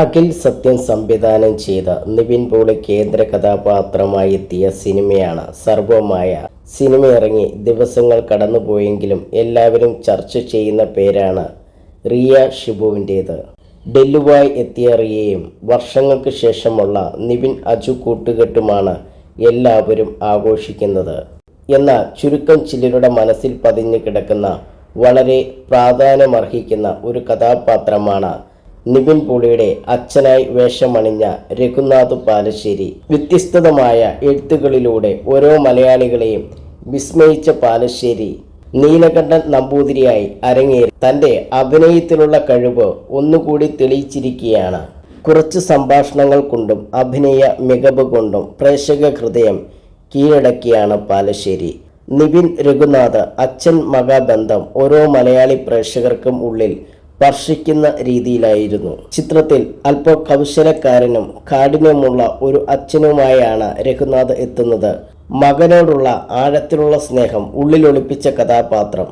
അഖിൽ സത്യൻ സംവിധാനം ചെയ്ത നിവിൻ പോളി കേന്ദ്ര കഥാപാത്രമായി എത്തിയ സിനിമയാണ് സർവമായ. സിനിമ ഇറങ്ങി ദിവസങ്ങൾ കടന്നുപോയെങ്കിലും എല്ലാവരും ചർച്ച ചെയ്യുന്ന പേരാണ് റിയ ഷിബുവിന്റേത്. ഡെല്ലുവായി എത്തിയ റിയയും വർഷങ്ങൾക്ക് ശേഷമുള്ള നിവിൻ അജു കൂട്ടുകെട്ടുമാണ് എല്ലാവരും ആഘോഷിക്കുന്നത്. എന്നാൽ ചുരുക്കം ചിലരുടെ മനസ്സിൽ പതിഞ്ഞു കിടക്കുന്ന വളരെ പ്രാധാന്യമർഹിക്കുന്ന ഒരു കഥാപാത്രമാണ് നിവിൻ പോളിയുടെ അച്ഛനായി വേഷമണിഞ്ഞ രഘുനാഥ് പാലശ്ശേരി വ്യത്യസ്തമായ എഴുത്തുകളിലൂടെ ഓരോ മലയാളികളെയും വിസ്മയിച്ച പാലശ്ശേരി നീലകണ്ഠൻ നമ്പൂതിരിയായി അരങ്ങേറി. തന്റെ അഭിനയത്തിലുള്ള കഴിവ് ഒന്നുകൂടി തെളിയിച്ചിരിക്കുകയാണ്. കുറച്ച് സംഭാഷണങ്ങൾ കൊണ്ടും അഭിനയ മികവ് കൊണ്ടും പ്രേക്ഷക ഹൃദയം കീഴടക്കിയാണ് പാലശ്ശേരി. നിവിൻ രഘുനാഥ് അച്ഛൻ മകാബന്ധം ഓരോ മലയാളി പ്രേക്ഷകർക്കും ഉള്ളിൽ സ്പർശിക്കുന്ന രീതിയിലായിരുന്നു. ചിത്രത്തിൽ അല്പ കൗശലക്കാരനും കാഠിന്യമുള്ള ഒരു അച്ഛനുമായാണ് രഘുനാഥ് എത്തുന്നത്. മകനോടുള്ള ആഴത്തിലുള്ള സ്നേഹം ഉള്ളിലൊളിപ്പിച്ച കഥാപാത്രം.